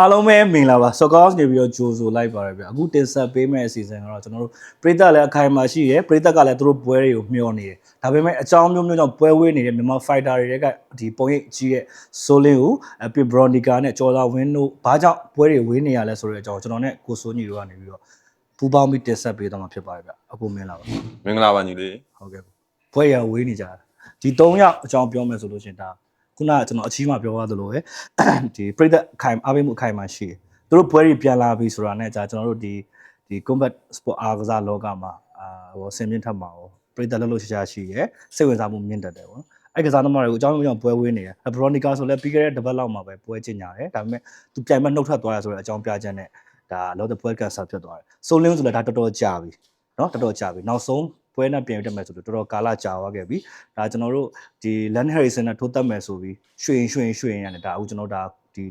အားလုံးပဲမင်္ဂလာပါစောကောင်းနေပြီးတော့ကြိုဆိုလိုက်ပါရဗျအခုတင်ဆက်ပေးမယ့်အစီအစဉ်ကတော့ကျွန်တော်တို့ပရိသတ်လည်းအခိုင်အမာရှိရယ်ပရိသတ်ကလည်းသူတို့ပွဲတွေကိုမျှော်နေတယ်ဒါပေမဲ့အကြောင်းမျိုးမျိုးကြောင့်ပွဲဝေးနေတဲ့မြန်မာ fighter တွေကဒီပုံရိပ်ကြီးရဲ့ဆိုလင်းကိုအပြင်ဘရော်နီကာနဲ့ကျော်သာဝင်းတို့ဘာကြောင့်ပွဲတွေဝေးနေရလဲဆိုတဲ့အကြောင်းကျွန်တော်နဲ့ကိုစိုးညီတို့ကနေပြီးတော့ပူပေါင်းပြီးတင်ဆက်ပေးတော့မှာဖြစ်ပါတယ်ဗျအခုမင်္ဂလာပါမင်္ဂလာပါညီလေးဟုတ်ကဲ့ပွဲရဝေးနေကြတာဒီ၃ယောက်အကြောင်းပြောမယ်ဆိုလို့ရှရင်ဒါ ခုနကကျွန်တော်အချီးမှပြောသွားသလိုပဲဒီပြိသက်အခိုင်အားပေးမှုအခိုင်မှရှိတယ်သူတို့ပွဲတွေပြန်လာပြီဆိုတာနဲ့じゃကျွန်တော်တို့ဒီဒီ combat sport အားကစားလောကမှာအာဟိုဆင်မြင့်ထက်မှာဟိုပြိသက်လှုပ်လှုပ်ရှားရှားရှိရယ်စိတ်ဝင်စားမှုမြင့်တက်တယ်ပေါ့နော်အဲ့ကစားသမားတွေကိုအကြောင်းကြောင့်ပွဲဝေးနေတယ်ဘရော်နီကာဆိုလည်းပြီးခဲ့တဲ့တပတ်လောက်မှာပဲပွဲကျင်ညာတယ်ဒါပေမဲ့သူပြိုင်မဲ့နှုတ်ထွက်သွားရဆိုတဲ့အကြောင်းပြချက်နဲ့ဒါလောတဲ့ပွဲကန်ဆာဖြစ်သွားတယ်ဆိုလင်းဆိုလည်းဒါတော်တော်ကြာပြီ เนาะတော်တော်ကြာပြီနောက်ဆုံး ပွဲနဲ့ပြင်တက်မယ်ဆိုတော့တော်တော်ကာလကြာသွားခဲ့ပြီဒါကျွန်တော်တို့ဒီ Len Harrison နဲ့ထိုးတက်မယ်ဆိုပြီးရွှေရင်ရွှေရင်ရွှေရင်ရတယ်ဒါအခုကျွန်တော်ဒါဒီ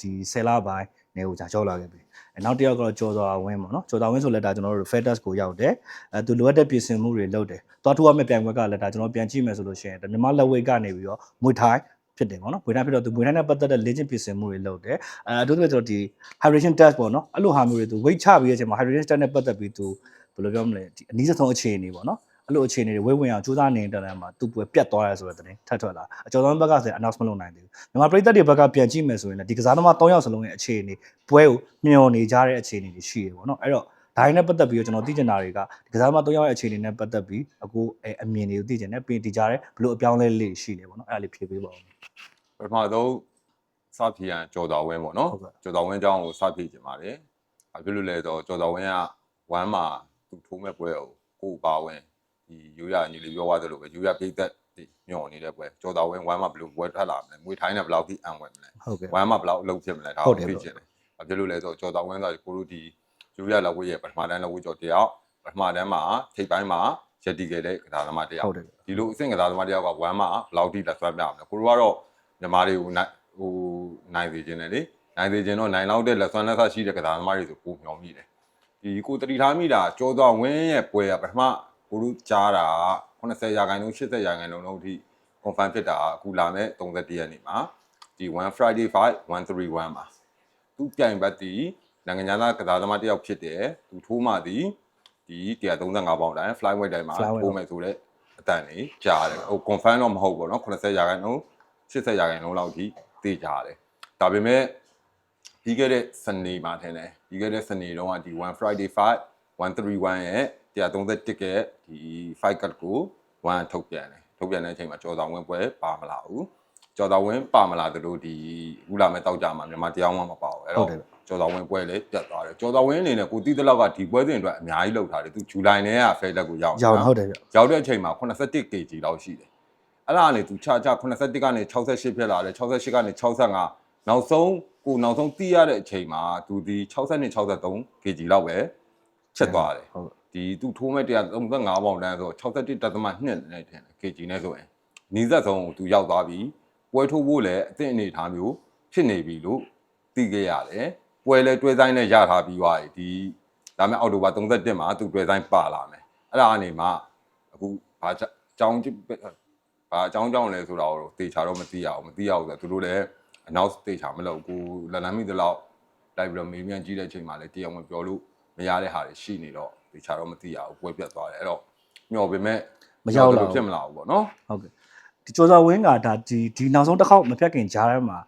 ဒီဆယ်လပိုင်းနေကိုကြာကြောက်လာခဲ့ပြီအဲနောက်တစ်ယောက်ကတော့ကျော်တော်ဝင်းပေါ့နော်ကျော်တော်ဝင်းဆိုလည်းဒါကျွန်တော်တို့ Fedas ကိုရောက်တယ်အဲသူလိုအပ်တဲ့ပြင်ဆင်မှုတွေလုပ်တယ်သွားထိုးရမယ့်ပြိုင်ပွဲကလည်းဒါကျွန်တော်ပြန်ကြည့်မယ်ဆိုလို့ရှိရင်ဒါမြန်မာလက်ဝဲကနေပြီးတော့မွေထိုင်းဖြစ်တယ်ပေါ့နော်မွေထိုင်းဖြစ်တော့သူမွေထိုင်းနဲ့ပတ်သက်တဲ့ legend ပြင်ဆင်မှုတွေလုပ်တယ်အဲအထူးသဖြင့်ကျွန်တော်ဒီ hydration test ပေါ့နော်အဲ့လိုဟာမျိုးတွေသူ weight ချပြီးတဲ့အချိန်မှာ hydration test နဲ့ပတ်သက်ပြီးသူ ဘယ်လိုပြောမလဲဒီအနည်းဆုံးအခြေအနေပေါ့နော်အဲ့လိုအခြေအနေတွေဝဲဝင်အောင်စူးစမ်းနေတဲ့တန်းမှာသူပွဲပြတ်သွားရဲဆိုတဲ့သတင်းထပ်ထွက်လာအကျော်သောဘက်ကဆိုရင် announce မလုပ်နိုင်သေးဘူးမြန်မာပြည်သက်တွေဘက်ကပြန်ကြည့်မယ်ဆိုရင်လည်းဒီကစားသမား၃ယောက်စလုံးရဲ့အခြေအနေပွဲကိုမျှော်နေကြတဲ့အခြေအနေတွေရှိရပေါ့နော်အဲ့တော့ဒါရင်းနဲ့ပတ်သက်ပြီးတော့ကျွန်တော်သိချင်တာတွေကဒီကစားသမား၃ယောက်ရဲ့အခြေအနေနဲ့ပတ်သက်ပြီးအခုအဲအမြင်တွေကိုသိချင်တယ်ပြီးရင်ဒီကြားထဲဘလို့အပြောင်းလဲလေးရှိနေပေါ့နော်အဲ့ဒါလေးဖြေပေးပါဦးပထမဆုံးစဖြေရန်ကြော်တော်ဝင်းပေါ့နော်ဟုတ်ကဲ့ကြော်တော်ဝင်းအကြောင်းကိုစဖြေချင်ပါတယ်ဘာဖြစ်လို့လဲဆိုတော့ကြော်တော်ဝင်းကဝမ်းမှာ သူထိုးမဲ့ပွဲကိုကိုပါဝင်ဒီယူရညီလေးပြောသွားသလိုပဲယူရပြိသက်ဒီညော်နေတဲ့ပွဲကြော်တော်ဝင်းဝမ်းမှာဘယ်လိုပွဲထွက်လာမလဲမွေထိုင်းနဲ့ဘယ်လောက်ထိအံဝင်မလဲဟုတ်ကဲ့ဝမ်းမှာဘယ်လောက်အလုပ်ဖြစ်မလဲဒါဟုတ်ကိုတယ်သိချင်တယ်ဘာဖြစ်လို့လဲဆိုတော့ကြော်တော်ဝင်းဆိုကိုတို့ဒီယူရလောက်ဝေးရဲ့ပထမတန်းလောက်ဝေးကြော်တယောက်ပထမတန်းမှာထိပ်ပိုင်းမှာရက်တီခဲ့တဲ့ကစားသမားတယောက်ဟုတ်တယ်ဒီလိုအဆင့်ကစားသမားတယောက်ကဝမ်းမှာဘယ်လောက်ထိလက်ဆွဲပြမလဲကိုတို့ကတော့ညီမတွေကိုနိုင်ဟိုနိုင်စေခြင်းတယ်လေနိုင်စေခြင်းတော့နိုင်လောက်တဲ့လက်ဆွဲလက်ဆရှိတဲ့ကစားသမားတွေဆိုပုံမျောမိတယ် ဒီကိုတတိထားမိတာကြောသွားဝင်းရဲ့ပွဲကပထမကိုလူကြားတာ80ရာခိုင်နှုန်း80ရာခိုင်နှုန်းလောက်အထိ confirm ဖြစ်တာအခုလာမဲ့31ရက်နေ့မှာဒီ1 Friday 5 131မှာသူပြိုင်ပတ်တီနိုင်ငံသားကစားသမားတယောက်ဖြစ်တယ်သူထိုးမှသည်ဒီ135ပေါင်တိုင်း flyweight တိုင်းမှာထိုးမယ်ဆိုတော့အတန်လေးကြားတယ်ဟို confirm တော့မဟုတ်ဘူးပေါ့နော်80ရာခိုင်နှုန်း80ရာခိုင်နှုန်းလောက်အထိသိကြတယ်ဒါပေမဲ့ ပြီးခဲ့တဲ့စနေမှာထင်တယ်ပြီးခဲ့တဲ့စနေတုန်းကဒီ one friday 5 131ရဲ့131ကဒီ fight card ကို1ထုတ်ပြန်တယ်ထုတ်ပြန်တဲ့အချိန်မှာကြော်တော်ဝင်ပွဲပါမလာဘူးကြော်တော်ဝင်ပါမလာသလိုဒီခုလာမဲ့တောက်ကြမှာမြန်မာတရားဝင်မပါဘူးအဲ့ဟုတ်တော့တယ်ကျော်တော်ဝင်ပွဲလည်းပြတ်သွားတယ်ကျော်တော်ဝင်အနေနဲ့ကိုတီးတလောက်ကဒီပွဲစဉ်အတွက်အများကြီးလှုပ်ထားတယ်သူဇူလိုင်နဲ့ကဖဲလက်ကိုရောက်ရောင်ဟုတ်တယ်ဗျရောက်တဲ့အချိန်မှာ 81kg လောက်ရှိတယ်အဲ့ဒါကနေသူခြားခြား81ကနေ68ဖြစ်လာတယ်68ကနေ65 နောက်ဆုံးကိုနောက်ဆုံးတီးရတဲ့အချိန်မှာသူဒီ60နဲ့ 63kg လောက်ပဲချက်သွားတယ်ဟုတ်ဒီသူထိုးမဲ့135ပေါင်တန်းဆို61.2နဲ့ထင်တယ် kg နဲ့ဆိုရင်နီးစပ်ဆုံးကိုသူရောက်သွားပြီပွဲထိုးဖို့လည်းအသင့်အနေထားမျိုးဖြစ်နေပြီလို့သိခဲ့ရတယ်ပွဲလဲတွဲဆိုင်နဲ့ရထားပြီးသွားပြီဒီဒါမဲ့အောက်တိုဘာ31မှာသူတွဲဆိုင်ပါလာမယ်အဲ့ဒါအနေမှာအခုဘာအကြောင်းဘာအကြောင်းကြောင့်လဲဆိုတာကိုတေချာတော့မသိရအောင်မသိရအောင်ဆိုတော့သူတို့လည်း announce တေချာမလုပ်ကိုလက်လမ်းမိသလောက် live ပြီးတော့မေးမြန်းကြည့်တဲ့အချိန်မှာလည်းတရားဝင်ပြောလို့မရတဲ့ဟာတွေရှိနေတော့တေချာတော့မသိရဘူးပွဲပြတ်သွားတယ်အဲ့တော့မျောပေမဲ့မရောက်လာဘူးဖြစ်မလာဘူးပေါ့နော်ဟုတ်ကဲ့ဒီကျော်စာဝင်းကဒါဒီဒီနောက်ဆုံးတစ်ခေါက်မဖြတ်ခင်ကြားထဲမှာ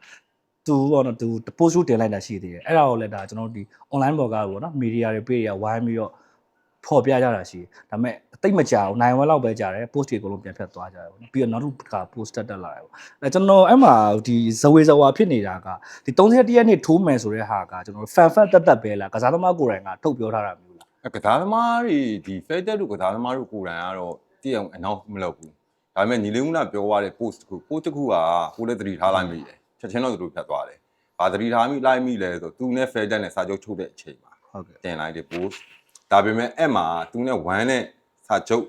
သူပေါ့နော်သူ post တင်လိုက်တာရှိသေးတယ်အဲ့ဒါကိုလည်းဒါကျွန်တော်တို့ဒီ online blog ကပေါ့နော် media တွေ page တွေဝိုင်းပြီးတော့ ဖော်ပြကြတာရှိတယ်ဒါပေမဲ့အသိမကြဘူးနိုင်ဝက်လောက်ပဲကြာတယ် post တွေအကုန်လုံးပြန်ဖြတ်သွားကြတယ်ပေါ့နော်ပြီးတော့နောက်တစ်ခါ post တက်တက်လာတယ်ပေါ့အဲကျွန်တော်အဲ့မှာဒီဇဝေဇဝါဖြစ်နေတာကဒီ31ရက်နေ့ထိုးမယ်ဆိုတဲ့ဟာကကျွန်တော်တို့ fan fan တက်တက်ပဲလားကစားသမားကိုယ်တိုင်ကထုတ်ပြောထားတာမျိုးလားအဲကစားသမားတွေဒီ faded တို့ကစားသမားတို့ကိုယ်တိုင်ကတော့တရားဝင် announce မလုပ်ဘူးဒါပေမဲ့ညီလေးဦးနာပြောသွားတဲ့ post တစ်ခု post တစ်ခုကကိုယ်လည်းသတိထားလိုက်မိတယ်ချက်ချင်းတော့သူတို့ဖြတ်သွားတယ်ဘာသတိထားမိလိုက်မိလဲဆိုသူနဲ့ faded နဲ့စာချုပ်ချုပ်တဲ့အချိန်မှာဟုတ်ကဲ့တင်လိုက်တဲ့ post ဒါပေမဲ့အဲ့မှာသူနဲ့1နဲ့စာချုပ်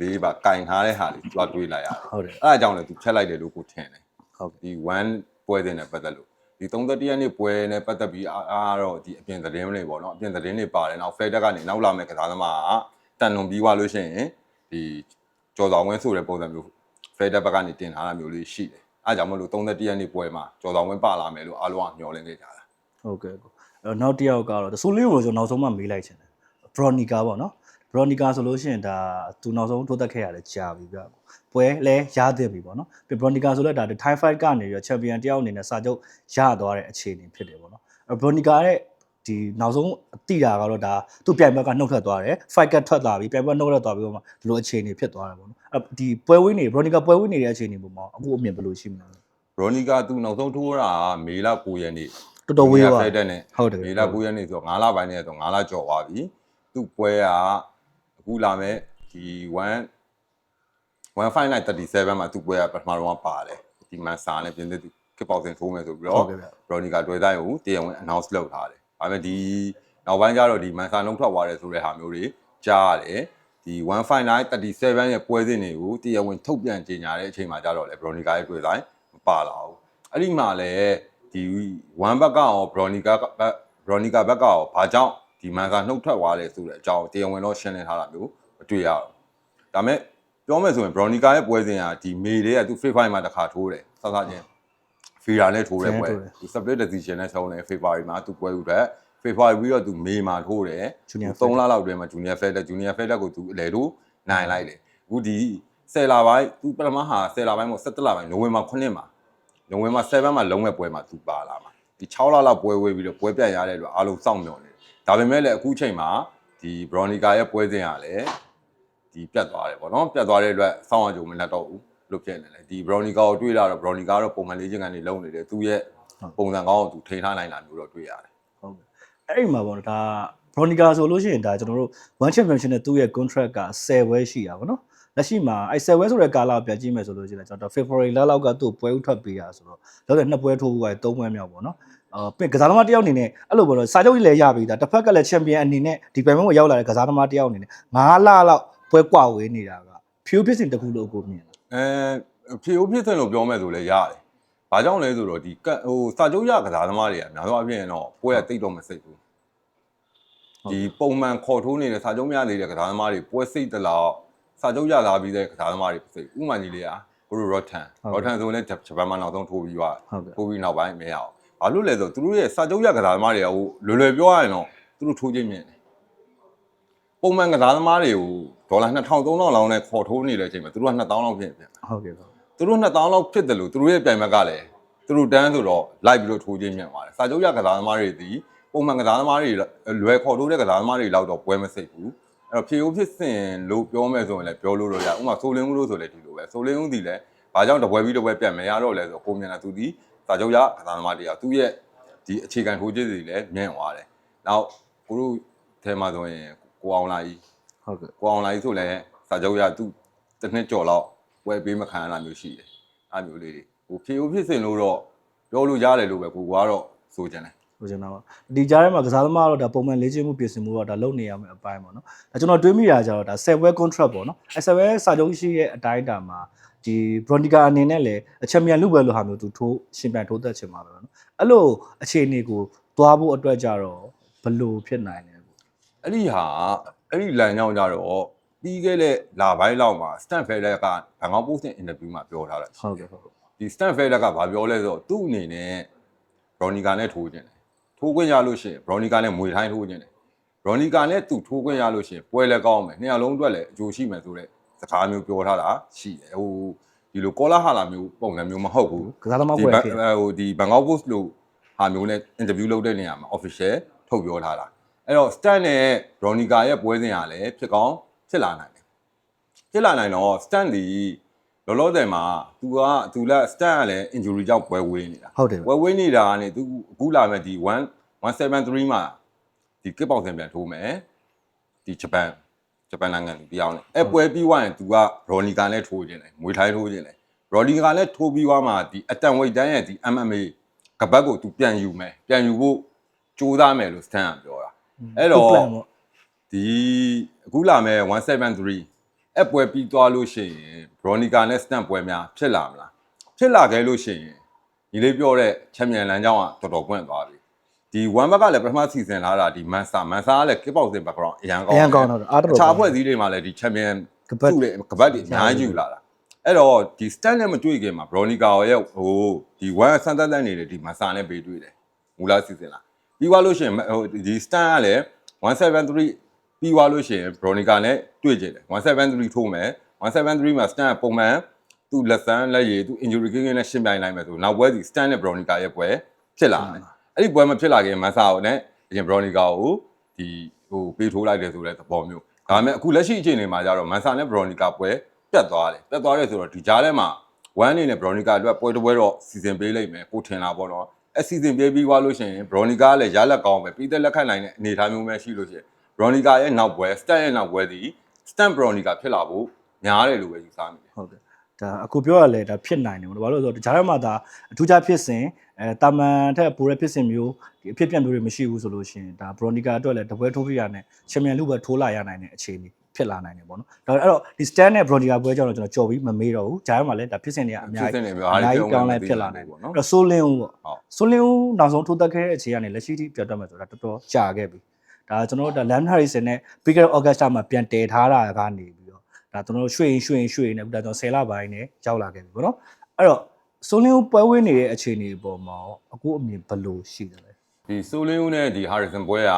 လေးပါကင်ထားတဲ့ဟာလေးသူကတွေးလိုက်ရတယ်ဟုတ်တယ်အဲ့ဒါကြောင့်လည်းသူဖြတ်လိုက်တယ်လို့ကိုထင်တယ်ဟုတ်ကဲ့ဒီ1ပွဲတဲ့နဲ့ပတ်သက်လို့ဒီ31ရက်နေ့ပွဲနဲ့ပတ်သက်ပြီးအားအားတော့ဒီအပြင်သတင်းတွေပေါ့နော်အပြင်သတင်းတွေပါတယ်နောက် Fed ကနေနောက်လာမဲ့ကစားသမားကတန်လွန်ပြီးသွားလို့ရှိရင်ဒီကြော်တော်ဝင်းဆိုတဲ့ပုံစံမျိုး Fed ဘက်ကနေတင်ထားတာမျိုးလေးရှိတယ်အားကြောင့်မလို့31ရက်နေ့ပွဲမှာကြော်တော်ဝင်းပါလာမယ်လို့အားလုံးကမျှော်လင့်နေကြတာဟဟုတ်ကဲ့ကိုအဲ့တော့နောက်တစ်ယောက်ကတော့ဆိုလင်းကိုကျွန်တော်နောက်ဆုံးမှမေးလိုက်ချင်တယ် ဘရော်နီကာပေါ့နော်ဘရော်နီကာဆိုလို့ရှိရင်ဒါသူနောက်ဆုံးထိုးသက်ခဲ့ရတယ်ကြာပြီဗျကိုပွဲလဲရသင့်ပြီပေါ့နော်ပြီးဘရော်နီကာဆိုလည်းဒါထိုင်ဖိုက်ကနေပြီးချန်ပီယံတယောက်အနေနဲ့စာချုပ်ရသွားတဲ့အခြေအနေဖြစ်တယ်ပေါ့နော်အဲ့ဘရော်နီကာရဲ့ဒီနောက်ဆုံးအတိတာကတော့ဒါသူ့ပြိုင်ဘက်ကနှုတ်ထွက်သွားတယ် fight ကထွက်လာပြီးပြိုင်ဘက်နှုတ်ထွက်သွားပြီးတော့မှဒီလိုအခြေအနေဖြစ်သွားတယ်ပေါ့နော်အဲ့ဒီပွဲဝင်းနေဘရော်နီကာပွဲဝင်းနေတဲ့အခြေအနေပုံမှာအခုအမြင်ဘယ်လိုရှိမလဲရိုနီကာသူနောက်ဆုံးထိုးတာကမေလ9ရက်နေ့တော်တော်ဝေးသွားဖိုက်တက်နဲ့ဟုတ်တယ်မေလ9ရက်နေ့ဆိုတော့9လပိုင်းနဲ့ဆိုတော့9လကျော်သွားပြီ သူ့ပွဲကအခုလာမဲ့ဒီ1 15937မှာသူ့ပွဲကပထမတော့ပါတယ်ဒီမန်စာနဲ့ပြင်သစ်ကစ်ပေါက်စင်ထိုးမယ်ဆိုပြီးဟုတော့တ်ကဲ့ဗျရိုနီကာတွေ့တိုင်းကိုတရားဝင် announce လုပ်ထားတယ်ဒါပေမဲ့ဒီနောက်ပိုင်းကျတော့ဒီမန်စာလုံးထွက်သွားတယ်ဆိုတဲ့ဟာမျိုးတွေကြားရတယ်ဒီ15937ရဲ့ပွဲစဉ်တွေကိုတရားဝင်ထုတ်ပြန်ကြေညာတဲ့အချိန်မှာကျတော့လေဘရိုနီကာရဲ့တွေ့တိုင်းမပါလာဘူးအဲ့ဒီမှာလည်းဒီ1ဘက်ကရောဘရိုနီကာဘက်ဘရိုနီကာဘက်ကရောဘာကြောင့် ဒီမန်စာနှုတ်ထွက်သွားတယ်ဆိုတဲ့အကြောင်းတရားဝင်တော့ရှင်းလင်းထားတာမျိုးမတွေ့ရဘူးဒါပေမဲ့ပြောမယ်ဆိုရင်ဘရိုနီကာရဲ့ပွဲစဉ်ကဒီမေတွေကသူ free fire မှာတစ်ခါထိုးတယ်စသချင်းဖီရာနဲ့ထိုးတယ်ပွဲထိုးတယ်သူ split decision နဲ့ဆုံးတယ် February မှာသူပွဲဥအတွက် February ပြီးတော့သူ May မှာထိုးတယ် Junior 3လလောက်တွင်မှာ Junior Feather Junior Feather ကိုသူအလဲလို့နိုင်လိုက်တယ်အခုဒီ10လပိုင်းသူပထမဟာ10လပိုင်းမို့17လပိုင်းနိုဝင်ဘာ9မှာနိုဝင်ဘာ7မှာလုံးဝပွဲမှာသူပါလာမှာဒီ6လလောက်ပွဲဝေးပြီးတော့ပွဲပြန်ရတဲ့အတွက်အားလုံးစောင့်မျှော်နေတယ် ဒါပေမဲ့လည်းအခုချိန်မှာဒီ Bronica ရဲ့ပွဲစဉ်ကလည်းဒီပြတ်သွားတယ်ပေါ့နော်ပြတ်သွားတဲ့အတွက်စောင့်ရကြုံမလက်တော့ဘူးလို့ဖြစ်နေတယ်ဒီ Bronica ကိုတွေ့လာတော့ Bronica ကတော့ပုံမှန်လေးချင်းကနေလုံးနေတယ်သူရဲ့ပုံစံကောင်းကိုသူထိန်းထားနိုင်တာမျိုးတော့တွေ့ရတယ်ဟုတ်ကဲ့အဲ့ဒီမှာပေါ့နော်ဒါ Bronica ဆိုလို့ရှိရင်ဒါကျွန်တော်တို့ One Championship နဲ့သူ့ရဲ့ contract က10ဝဲရှိတာပေါ့နော် လက်ရှိမှာအဲ့10ဝဲဆိုတဲ့ကာလကိုပြန်ကြည့်မယ်ဆိုလို့ရှိရင်ကျွန်တော် February လလောက်ကသူ့ပွဲဥထွက်ပေးတာဆိုတော့လောက်တဲ့နှစ်ပွဲထိုးဖို့က3ပွဲမြောက်ပေါ့နော်အော်ပြင်ကစားသမားတစ်ယောက်အနေနဲ့အဲ့လိုပေါ့နော်စာချုပ်ကြီးလည်းရပြီဒါတစ်ဖက်ကလည်း champion အနေနဲ့ဒီပြိုင်ပွဲကိုရောက်လာတဲ့ကစားသမားတစ်ယောက်အနေနဲ့9လလောက်ပွဲကွာဝေးနေတာကဖြိုးဖြစ်စဉ်တစ်ခုလို့ကိုမြင်လားအဲဖြေဦးဖြစ်စင်လို့ပြောမယ်ဆိုလဲရတယ်။ဘာကြောင့်လဲဆိုတော့ဒီကဟိုစာချုပ်ရကစားသမားတွေကများသောအားဖြင့်တော့ပွဲကတိတ်တော့မစိတ်ဘူး။ဒီပုံမှန်ခေါ်ထိုးနေတဲ့စာချုပ်များနေတဲ့ကစားသမားတွေပွဲစိတ်တလောက် စာချုပ်ရလာပြီးတဲ့ကစားသမားတွေစိတ်ဥမာကြီးလေးอ่ะဘရိုရော့ထန်ရော့ထန်ဆိုရင်လည်းဂျပန်မှာနောက်ဆုံးထိုးပြီးသွားဟုတ်ကဲ့ထိုးပြီးနောက်ပိုင်းမရအောင်။ဘာလို့လဲဆိုတော့သူတို့ရဲ့စာချုပ်ရကစားသမားတွေကဟိုလွယ်လွယ်ပြောရရင်တော့သူတို့ထိုးခြင်းမြင်တယ်။ပုံမှန်ကစားသမားတွေကိုဒေါ်လာ2000 3000လောက်နဲ့ခေါ်ထိုးနေတဲ့အချိန်မှာသူတို့က2000လောက်ဖြစ်ပြန်ဟုတ်ကဲ့ဟုတ်သူတို့2000လောက်ဖြစ်တယ်လို့သူတို့ရဲ့ပြိုင်ဘက်ကလည်းသူတို့တန်းဆိုတော့လိုက်ပြီးတော့ထိုးချင်းမြန်ပါတယ်။စာချုပ်ရကစားသမားတွေဒီပုံမှန်ကစားသမားတွေလွယ်ခေါ်ထိုးတဲ့ကစားသမားတွေလောက်တော့ပွဲမစိတ်ဘူး။ အဲ့တော့ဖြေဦးဖြစ်စဉ်လို့ပြောမယ်ဆိုရင်လည်းပြောလို့တော့ရ။ဥပမာဆိုလင်းဦးလို့ဆိုလည်းဒီလိုပဲ။ဆိုလင်းဦးဒီလည်းဘာကြောင့်တပွဲပြီးတပွဲပြန်မရတော့လဲဆိုတော့ကိုမြင်တာသူဒီစာချုပ်ရကစားသမားတွေကသူ့ရဲ့ဒီအခြေခံထိုးခြင်းတွေလည်းမြင့်သွားတယ်။နောက်ကိုတို့အဲမှာဆိုရင်ကိုအောင်လာကြီးဟုတ်ကဲ့ကိုအောင်လာကြီးဆိုလည်းစာချုပ်ရသူတစ်နှစ်ကျော်လောက်ဝယ်ပေးမခံရတာမျိုးရှိတယ်။အဲ့မျိုးလေးတွေဟိုဖြေဦးဖြစ်စင်လို့တော့ပြောလို့ရတယ်လို့ပဲကိုကတော့ဆိုကြတယ် ဆိုချင်တာပါဒီကြားထဲမှာကစားသမားတော့ဒါပုံမှန်လေ့ကျင့်မှုပြင်ဆင်မှုတော့ဒါလုပ်နေရမယ့်အပိုင်းပေါ့နော်ဒါကျွန်တော်တွေးမိတာကြတော့ဒါ7 way contract ပေါ့နော်အဲ7 way စာချုပ်ရှိရဲ့အတိုင်းအတာမှာဒီ Bronica အနေနဲ့လည်းအချက်မြန်လူပဲလို့ဟာမျိုးသူထိုးရှင်ပြန်ထိုးသက်ချင်ပါပဲနော်အဲ့လိုအခြေအနေကိုသွားဖို့အတွက်ကြတော့ဘယ်လိုဖြစ်နိုင်လဲပေါ့။အဲ့ဒီဟာအဲ့ဒီလမ်းကြောင်းကြတော့ပြီးခဲ့တဲ့လာပိုင်းလောက်မှာ Stanford ကဘန်ကောက် Post interview မှာပြောထားတာရှိဟုတ်တယ်ကဲ့ဟုတ်ကဲ့ဒီ Stanford ကဘာပြောလဲဆိုတော့သူ့အနေနဲ့ Bronica နဲ့ထိုးခြင်းတယ်။ ထိုးခွင့်ရလို့ရှိရင် Bronica နဲ့မွေထိုင်းထိုးခြင်းတယ်။ Bronica နဲ့သူထိုးခွင့်ရလို့ရှိရင်ပွဲလည်းကောင်းမယ်။နှစ်ယောက်လုံးအတွက်လည်းအကျိုးရှိမယ်ဆိုတဲ့စကားမျိုးပြောထားတာရှိတယ်။ဟိုဒီလိုကောလာဟာလာမျိုးပုံစံမျိုးမဟုတ်ဘူး ကစားသမား ဒီ ပွဲ ဘန် ဖြစ် ဟိုဒီဘန်ကောက် post လို့ဟာမျိုးနဲ့ interview လုပ်တဲ့နေရာမှာ official ထုတ်ပြောထားတာအဲ့တော့ Stan နဲ့ Bronica ရဲ့ပွဲစဉ်ကလည်းဖြစ်ကောင်းဖြစ်လာနိုင်တယ်ဖြစ်လာနိုင်တော့ Stan ဒီလောလောဆယ်မှာ तू က तू လက် Stan ကလည်း injury ကြောင့်ပွဲဝေးနေတာ ဟုတ်တယ် ပွဲဝေးနေတာကနေ तू အခုလာမဲ့ဒီ1 173မှာဒီကစ်ပေါင်စင်ပြန်ထိုးမယ်ဒီဂျပန်ဂျပန်နိုင်ငံလူပြောင်းတယ်အဲ့ပွဲပြီးသွားရင် तू က Bronica နဲ့ထိုးခြင်းတယ်မွေထိုင်းထိုးခြင်းတယ်ရော်လီကလည်းထိုးပြီးသွားမှဒီအတန်ဝိတ်တန်းရဲ့ဒီ MMA ကပတ်ကိုသူပြန်ယူမယ်ပြန်ယူဖို့ကြိုးစားမယ်လို့စတန်ကပြောတာအဲ့တော့ plan ပေါ့ဒီအခုလာမဲ့173အပွဲပြီးသွားလို့ရှိရင်ဘရိုနီကာနဲ့စတန်ပွဲများဖြစ်လာမလားဖြစ်လာခဲ့လို့ရှိရင်ဒီလေးပြောတဲ့ချန်ပီယံလမ်းကြောင်းကတော်တော်ပွင့်သွားပြီ ဒီ one back ကလည်းပထမစီစဉ်လာတာဒီမန်ဆာမန်ဆာကလည်းကစ်ပေါက်စင် background အရန်ကောင်းအရင်ကောင်းတော့အားတော်အခြားဖွဲ့စည်းတွေမှာလည်းဒီချန်ပီယံကပတ်သူ့လေကပတ်တွေအများကြီးယူလာတာအဲ့တော့ဒီ stand နဲ့မတွေ့ခင်မှာ Bronica ရဲ့ဟိုဒီ1ဆန်သက်သက်နေတဲ့ဒီမဆာနဲ့ဘေးတွေ့တယ်မူလာစီစဉ်လာပြီးသွားလို့ရှိရင်ဟိုဒီ stand ကလည်း173ပြီးသွားလို့ရှိရင် Bronica နဲ့တွေ့ကြတယ်173ထိုးမယ်173မှာ stand ကပုံမှန်သူ့လက်ဆန်းလက်ရည်သူ့ injury ကင်းကင်းနဲ့ရှင်းပြိုင်လိုက်မယ်ဆိုနောက်ပွဲစီ stand နဲ့ Bronica ရဲ့ပွဲဖြစ်လာတယ် အဲ့ဒီပွဲမဖြစ်လာခင်မန်ဆာကိုနဲ့အရင် Bronica ကိုဒီဟိုပေးထိုးလိုက်တယ်ဆိုတဲ့သဘောမျိုးဒါပေမဲ့အခုလက်ရှိအခြေအနေမှာကျတော့မန်ဆာနဲ့ Bronica ပွဲပြတ်သွားတယ်ပြတ်သွားတယ်ဆိုတော့ဒီကြားထဲမှာ1အနေနဲ့ Bronica အတွက်ပွဲတစ်ပွဲတော့စီစဉ်ပေးလိုက်မယ်ကိုထင်လာပေါ့နော်အစီအစဉ်ပေးပြီးသွားလို့ရှိရင် Bronica ကလည်းရလက်ကောင်းပဲပြီးသက်လက်ခံနိုင်တဲ့အနေအထားမျိုးပဲရှိလို့ရှိရင် Bronica ရဲ့နောက်ပွဲ Stan ရဲ့နောက်ပွဲဒီ Stan Bronica ဖြစ်လာဖို့များတယ်လို့ပဲယူဆမိတယ်ဟုတ်ကဲ့ဒါအခုပြောရလဲဒါဖြစ်နိုင်တယ်ဘာလို့လဲဆိုတော့ကြားထဲမှာဒါအထူးခြားဖြစ်စဉ် အဲတာမန်ထက်ပိုတဲ့ဖြစ်စဉ်မျိုးဒီအဖြစ်ပြက်မျိုးတွေမရှိဘူးဆိုလို့ရှိရင်ဒါဘရိုနီကာအတွက်လည်းတပွဲထိုးပြရနဲ့ချန်ပီယံလူပဲထိုးလာရနိုင်တဲ့အခြေအနေဖြစ်လာနိုင်တယ်ပေါ့နော်ဒါအဲ့တော့ဒီ stand နဲ့ Bronica ပွဲကြောင့်ကျွန်တော်ကြော်ပြီးမမေးတော့ဘူးဂျားမှာလည်းဒါဖြစ်စဉ်တွေကအများကြီးအများကြီးပြောင်းလဲဖြစ်လာနိုင်ပေါ့နော်အဲ့တော့ဆိုလင်းဦးပေါ့ဆိုလင်းဦးနောက်ဆုံးထိုးတက်ခဲ့တဲ့အခြေအနေလက်ရှိထိပြတ်တော့မယ်ဆိုတာတော်တော်ကြာခဲ့ပြီဒါကျွန်တော်တို့ဒါ Lam Harrison နဲ့ Bigger Augusta မှာပြန်တည်ထားတာကနေပြီးတော့ဒါကျွန်တော်တို့ရွှေရင်ရွှေရင်ရွှေရင်နဲ့ဒါကျွန်တော်10လပိုင်းနဲ့ရောက်လာခဲ့ပြီပေါ့နော်အဲ့တော့ ဆိုလင်းဦးပွဲဝင်းနေတဲ့အခြေအနေပေါ်မှာအခုအမြင်ဘယ်လိုရှိတယ်လဲဒီဆိုလင်းဦးနဲ့ဒီ Harrison ပွဲက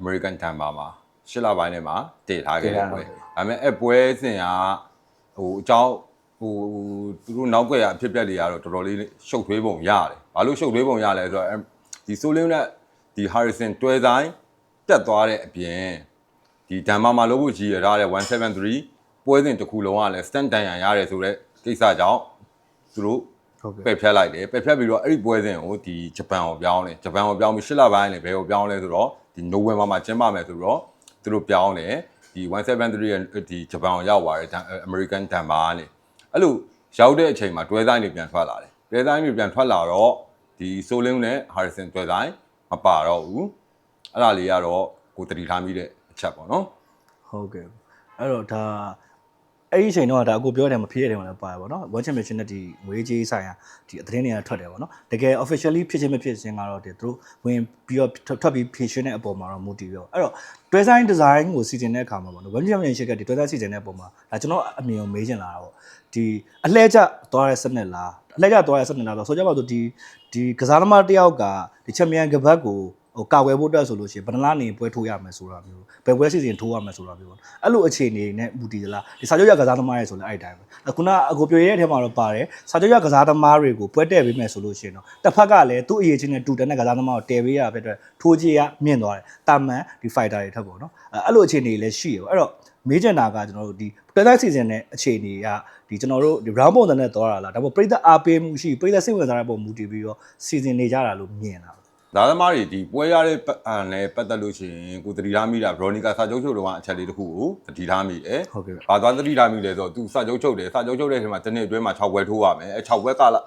American Time ပါမှာရှစ်လပိုင်းထဲမှာတည်ထားခဲ့တဲ့ပွဲဒါပေမဲ့အပွဲစဉ်ကဟိုအကြောင်းဟိုသူတို့နောက်ွယ်ရအဖြစ်ပြက်တွေကတော့တော်တော်လေးရှုပ်ထွေးပုံရတယ်ဘာလို့ရှုပ်ထွေးပုံရလဲဆိုတော့ဒီဆိုလင်းဦးနဲ့ဒီ Harrison တွဲဆိုင်တက်သွားတဲ့အပြင်ဒီဒန်မာမှာလို့ဖို့ကြီးရထားတဲ့173ပွဲစဉ်တစ်ခုလုံးကလည်း stand တန်ရန်ရတယ်ဆိုတော့ကိစ္စကြောင့်သူတို့ဟုတ်ကဲ့ ပယ်ဖြတ်လိုက်တယ်ပယ်ဖြတ်ပြီးတော့အဲ့ဒီပွဲစဉ်ကိုဒီဂျပန်ကိုပြောင်းတယ်ဂျပန်ကိုပြောင်းပြီးရှစ်လပိုင်းနဲ့ဘယ်ကိုပြောင်းလဲဆိုတော့ဒီနိုဝင်ဘာမှာကျင်းပမယ်ဆိုတော့သူတို့ပြောင်းတယ်ဒီ173ရဲ့ဒီဂျပန်ကိုရောက်သွားတယ်အမေရိကန်ဒန်ဘာနဲ့အဲ့လိုရောက်တဲ့အချိန်မှာတွဲဆိုင်တွေပြန်ထွက်လာတယ်တွဲဆိုင်တွေပြန်ထွက်လာတော့ဒီဆိုလင်းနဲ့ဟာရီဆန်တွဲဆိုင်မပါတော့ဘူးအဲ့ဒါလေးကတော့ကိုတတိထားမိတဲ့အချက်ပေါ့နော်ဟုတ်ကဲ့အဲ့တော့ဒါ အဲ့ဒီအချိန်တော့ဒါအခုပြောတယ်မဖြစ်တဲ့တယ်မှာလည်းပါတယ်ဗောနော် One Championship နဲ့ဒီငွေကြေးဆိုင်ရာဒီအသတင်းတွေကထွက်တယ်ဗောနော်တကယ် officially ဖြစ်ချင်းမဖြစ်ချင်းကတော့ဒီသူတို့ဝင်ပြီးတော့ထွက်ပြီးဖြည့်ရှင်းတဲ့အပေါ်မှာတော့မူတည်ပြီးတော့အဲ့တော့တွဲဆိုင်ဒီဇိုင်းကိုစီစဉ်တဲ့အခါမှာဗောနော် One Championship ကဒီတွဲဆိုင်စီစဉ်တဲ့အပေါ်မှာဒါကျွန်တော်အမြင်ကိုမေးချင်လာတာဗောဒီအလှည့်ကျသွားတဲ့စနစ်လားအလှည့်ကျသွားတဲ့စနစ်လားဆိုဆိုကြပါစို့ဒီဒီကစားသမားတစ်ယောက်ကဒီချန်ပီယံကပတ်ကို ဟိုကာဝယ်ဖို့အတွက်ဆိုလို့ရှိရင်ဘယ်နှလားနေပွဲထိုးရမယ်ဆိုတာမျိုးဘယ်ပွဲစီစဉ်ထိုးရမယ်ဆိုတာမျိုးပေါ့အဲ့လိုအခြေအနေနဲ့မူတည်သလားဒီစာချုပ်ရကစားသမားရဲ့ဆိုလဲအဲ့တိုင်းပဲခုနအကိုပြောရဲတဲ့အထဲမှာတော့ပါတယ်စာချုပ်ရကစားသမားတွေကိုပွဲတဲ့ပေးမယ်ဆိုလို့ရှိရင်တော့တစ်ဖက်ကလည်းသူ့အရေးချင်းနဲ့တူတဲ့ကစားသမားကိုတည်ပေးရတဲ့အတွက်ထိုးကြည့်ရမြင့်သွားတယ်တာမန်ဒီ fighter တွေထက်ပေါ့နော်အဲ့လိုအခြေအနေလည်းရှိရပေါ့အဲ့တော့မေးချင်တာကကျွန်တော်တို့ဒီတက်တက်စီစဉ်တဲ့အခြေအနေကဒီကျွန်တော်တို့ဒီ round ပုံစံနဲ့သွားတာလားဒါပေမဲ့ပြိသက်အားပေးမှုရှိပြိသက်စိတ်ဝင်စားတဲ့ပုံမူတည်ပြီးတော့စီစဉ်နေကြတာလို့မြင်တာ ဒါသမားတွေဒီပွဲရတဲ့ပတ်အာနဲ့ပတ်သက်လို့ရှိရင်ကိုတတိထားမိတာဘရိုနီကာစာချုပ်ချုပ်တော့အချက်လေးတစ်ခုကိုတတိထားမိတယ်ဟုတ်ကဲ့။ဘာသွားတတိထားမိလဲဆိုတော့ तू စာချုပ်ချုပ်တယ်စာချုပ်ချုပ်တဲ့အချိန်မှာတစ်နှစ်အတွင်းမှာ6ပွဲထိုးရမယ်။အဲ6ပွဲကလာ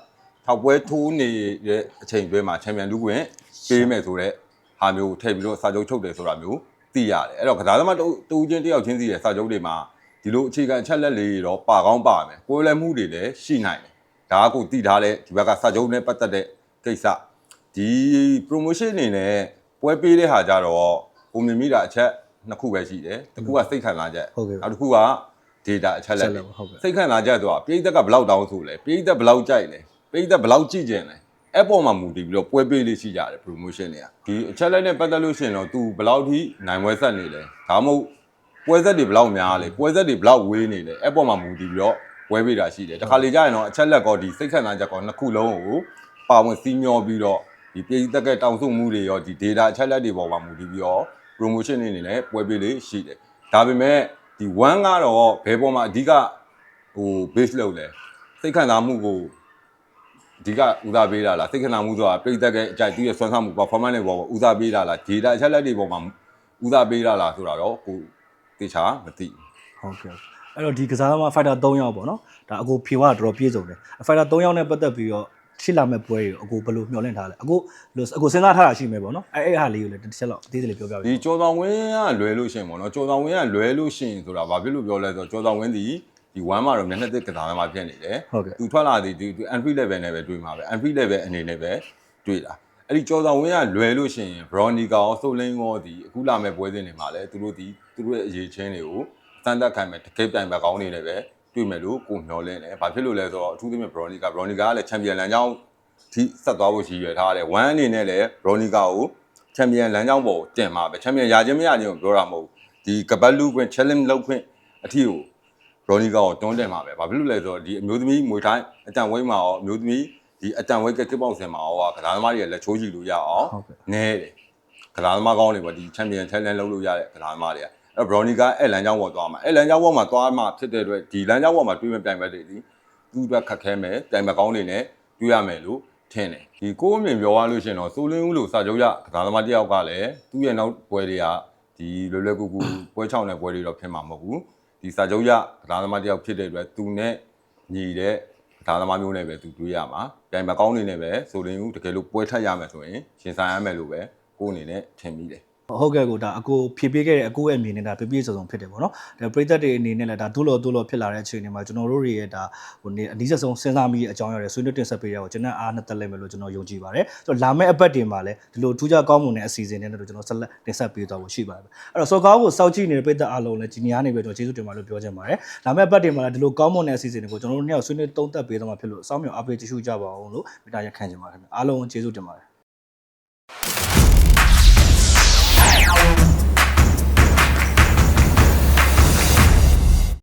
6ပွဲထိုးနေတဲ့အချိန်အတွင်းမှာချန်ပီယံလူကွင်းပေးမယ်ဆိုတော့ဟာမျိုးထည့်ပြီးတော့စာချုပ်ချုပ်တယ်ဆိုတာမျိုးသိရတယ်။အဲ့တော့ကစားသမားတူချင်းတယောက်ချင်းစီရဲ့စာချုပ်တွေမှာဒီလိုအခြေခံအချက်လက်လေးတွေတော့ပါကောင်းပါမယ်။ကိုယ်လည်းမှုတွေလည်းရှိနိုင်တယ်။ဒါကကိုသိထားတဲ့ဒီဘက်ကစာချုပ်နဲ့ပတ်သက်တဲ့ကိစ္စ ဒီ promotion အနေနဲ့ပွဲပေးတဲ့ဟာကြတော့ပုံမြင်မိတာအချက်နှစ်ခုပဲရှိတယ်။တစ်ခုကစိတ်ခံစားချက်ဟုတ်ကဲ့နောက်တစ်ခုက data အချက်လက်အချက်လက်တွေဟုတ်ကဲ့စိတ်ခံစားချက်ဆိုတာပြည်သက်ကဘယ်လောက်တောင်းဆိုလဲပြည်သက်ဘယ်လောက်ကြိုက်လဲပြည်သက်ဘယ်လောက်ကြည့်ကျင်လဲအဲ့ပေါ်မှာမူတည်ပြီးတော့ပွဲပေးလေးရှိကြတယ် promotion တွေကဒီအချက်လက်နဲ့ပတ်သက်လို့ရှိရင်တော့ तू ဘယ်လောက်ထိနိုင်ပွဲဆက်နေလဲဒါမှမဟုတ်ပွဲဆက်တွေဘယ်လောက်များလဲပွဲဆက်တွေဘယ်လောက်ဝေးနေလဲအဲ့ပေါ်မှာမူတည်ပြီးတော့ပွဲပေးတာရှိတယ်တခါလေကြာရင်တော့အချက်လက်ကောဒီစိတ်ခံစားချက်ကောနှစ်ခုလုံးကိုပါဝင်စီးမျောပြီးတော့ ဒီပြည်သက်ကတောင်းဆိုမှုတွေရောဒီ data အချက်လက်တွေပေါ်မှာမူတည်ပြီးတော့ promotion တွေနေလည်းပွဲပေးလေးရှိတယ်ဒါပေမဲ့ဒီ1ကတော့ဘယ်ပေါ်မှာအဓိကဟို base လုပ်လဲစိတ်ခံစားမှုကိုအဓိကဦးစားပေးတာလားစိတ်ခံစားမှုဆိုတာပြိသက်ကအကြိုက်သူရဲ့ဆွမ်းဆောင်မှု performance တွေပေါ်မှာဦးစားပေးတာလား data အချက်လက်တွေပေါ်မှာဦးစားပေးတာလားဆိုတာတော့ကိုတေချာမသိဘူးဟုတ်ကဲ့အဲ့တော့ဒီကစားသမား fighter 3ယောက်ပေါ့နော်ဒါအကိုဖြေว่าတော်တော်ပြည့်စုံတယ် fighter 3ယောက်နဲ့ပတ်သက်ပြီးတော့ ရှိလာမဲ့ပွဲတွေကိုအကိုဘယ်လိုမျှော်လင့်ထားလဲအကိုလို့အကိုစဉ်းစားထားတာရှိမယ်ပေါ့နော်အဲ့အဲ့ဟာလေးကိုလည်းတစ်ချက်လောက်အသေးသေးလေးပြောပြပါဒီကြော်ဆောင်ဝင်းကလွယ်လို့ရှိရင်ပေါ့နော်ကြော်ဆောင်ဝင်းကလွယ်လို့ရှိရင်ဆိုတာဘာဖြစ်လို့ပြောလဲဆိုတော့ကြော်ဆောင်ဝင်းဒီဒီ1မှာတော့မျက်နှာသစ်ကစားသမားဖြစ်နေတယ်ဟုတ်ကဲ့သူထွက်လာသည်ဒီ entry level နဲ့ပဲတွေ့မှာပဲ entry level အနေနဲ့ပဲတွေ့တာအဲ့ဒီကြော်ဆောင်ဝင်းကလွယ်လို့ရှိရင် Bronica ရောဆိုလင်းရောဒီအခုလာမဲ့ပွဲစဉ်တွေမှာလည်းသူတို့ဒီသူတို့ရဲ့အရေးချင်းတွေကိုစမ်းသပ်ခံမဲ့တကယ်တိုင်ဘက်ကောင်းနေတယ်ပဲ တွေ့မယ်လို့ကိုမျှော်လင့်တယ်။ဘာဖြစ်လို့လဲဆိုတော့အထူးသဖြင့် Bronica Bronica ကလည်းချန်ပီယံလမ်းကြောင်းထိဆက်သွားဖို့ရှိရထားတယ်။ one အနေနဲ့လည်း Bronica ကိုချန်ပီယံလမ်းကြောင်းပေါ်ကိုတင်မှာပဲချန်ပီယံရာချင်းမရချင်းကိုပြောတာမဟုတ်ဘူးဒီကပတ်လူခွင့် challenge လုပ်ခွင့်အထီကိုရော်နီကာကိုတွန်းတင်မှာပဲဘာဖြစ်လို့လဲဆိုတော့ဒီအမျိုးသမီးမွေထိုင်းအတန်ဝိတ်မှာရောအမျိုးသမီးဒီအတန်ဝိတ်ကတစ်ပေါက်စင်မှာရောကစားသမားတွေကလက်ချိုးကြည့်လို့ရအောင်ဟုတ်ကဲ့နဲတယ်ကစားသမားကောင်းတွေပေါ့ဒီချန်ပီယံ challenge လုပ်လို့ရတဲ့ကစားသမားတွေက အဲ့တော့ဘရော်နီကာအဲ့လမ်းကြောင်းပေါ်သွားမှာအဲ့လမ်းကြောင်းပေါ်မှာသွားမှာဖြစ်တဲ့အတွက်ဒီလမ်းကြောင်းပေါ်မှာတွေးမပြိုင်ပဲတွေဒီသူ့အတွက်ခက်ခဲမယ်တိုင်မကောင်းတွေနဲ့တွေးရမယ်လို့ထင်တယ်ဒီကိုအမြင်ပြောရလို့ရှရင်တော့စိုးလင်းဦးလို့စာချုပ်ရကစားသမားတစ်ယောက်ကလည်းသူ့ရဲ့နောက်ပွဲတွေကဒီလွယ်လွယ်ကူကူပွဲချောင်းတဲ့ပွဲတွေတော့ဖြစ်မှာမဟုတ်ဘူးဒီစာချုပ်ရကစားသမားတစ်ယောက်ဖြစ်တဲ့အတွက်သူနဲ့ညီတဲ့ကစားသမားမျိုးနဲ့ပဲသူတွေးရမှာတိုင်မကောင်းတွေနဲ့ပဲစိုးလင်းဦးတကယ်လို့ပွဲထက်ရမယ်ဆိုရင်ရှင်ဆိုင်ရမယ်လို့ပဲကိုယ်အနေနဲ့ထင်မိတယ် ဟုတ်ကဲ့ကိုဒါအကိုဖြည့်ပေးခဲ့တဲ့အကိုရဲ့အမြင်နဲ့ဒါပြည့်ပြည့်စုံစုံဖြစ်တယ်ပေါ့နော်ဒါပရိသတ်တွေအနေနဲ့လည်းဒါဒုလောဒုလောဖြစ်လာတဲ့အချိန်တွေမှာကျွန်တော်တို့တွေရဲ့ဒါဟိုနေအနည်းဆုံးစဉ်းစားမိတဲ့အကြောင်းအရာတွေဆွေးနွေးတင်ဆက်ပေးရအောင်ကျွန်တော်အားနဲ့တက်လိုက်မယ်လို့ကျွန်တော်ယုံကြည်ပါတယ်ဆိုတော့လာမယ့်အပတ်တွေမှာလည်းဒီလိုထူးခြားကောင်းမွန်တဲ့အစီအစဉ်တွေနဲ့တော့ကျွန်တော်ဆက်လက်တင်ဆက်ပေးသွားဖို့ရှိပါတယ်အဲ့တော့စော်ကားကိုစောင့်ကြည့်နေတဲ့ပရိသတ်အားလုံးလည်းဒီနေ့ကနေပြီးတော့ကျေးဇူးတင်ပါတယ်လို့ပြောချင်ပါတယ်လာမယ့်အပတ်တွေမှာလည်းဒီလိုကောင်းမွန်တဲ့အစီအစဉ်တွေကိုကျွန်တော်တို့နှစ်ယောက်ဆွေးနွေးသုံးသပ်ပေးသွားမှာဖြစ်လို့အဆောင်မြောက်အားပေးကြည့်ရှုကြပါအောင်လို့မိသားရခံချင်ပါတယ်ခင်ဗျအားလုံးကျေးဇူးတင်ပါတယ်